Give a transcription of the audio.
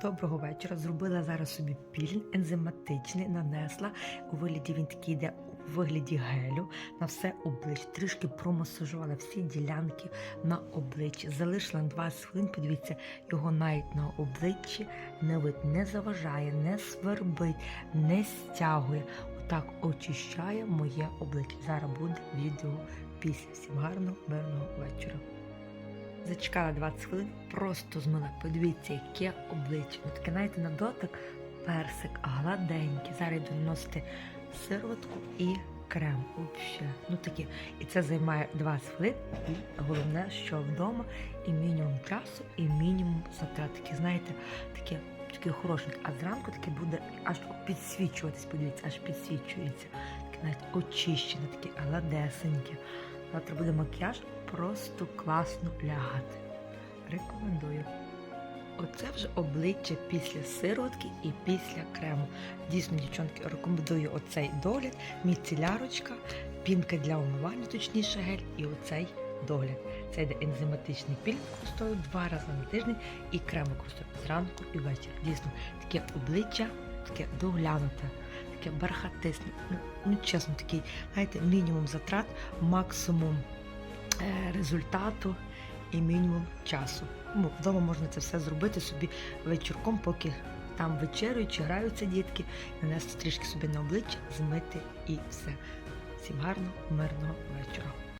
Доброго вечора. Зробила зараз собі пілінг ензиматичний, нанесла. У вигляді він такий йде у вигляді гелю на все обличчя. Трішки промасажувала всі ділянки на обличчі. Залишила на 20 хвилин. Подивіться, його навіть на обличчі не вид, не заважає, не свербить, не стягує. Отак очищає моє обличчя. Зараз буде відео після. Всім гарного, мирного вечора. Зачекала 20 хвилин, просто змила. Подивіться, яке обличчя. Ну, таке, знаєте, на дотик персик, гладенький. Зараз йду наносити сироватку і крем. Взагалі. Ну таке. І це займає 20 хвилин. І головне, що вдома і мінімум часу, і мінімум затрат. Таке, знаєте, таке. Таке хорошеньке, а зранку таке буде аж підсвічуватись, подивіться, аж підсвічується. Таке навіть очищене, таке гладесеньке. Завтра буде макіяж просто класно лягати. Рекомендую. Оце вже обличчя після сироватки і після крему. Дійсно, дівчонки, рекомендую оцей догляд, міцелярочка, пінка для умивання, точніше гель, і оцей догляд. Це йде ензиматичний пілінг використовую два рази на тиждень і крем використовую зранку і ввечері. Дійсно, таке обличчя, таке доглянуте, таке бархатисне. Ну, ну чесно, такий, знаєте, мінімум затрат, максимум результату і мінімум часу. Ну, вдома можна це все зробити собі вечірком, поки там вечерюють чи граються дітки, нанести трішки собі на обличчя, змити і все. Всім гарного, мирного вечора.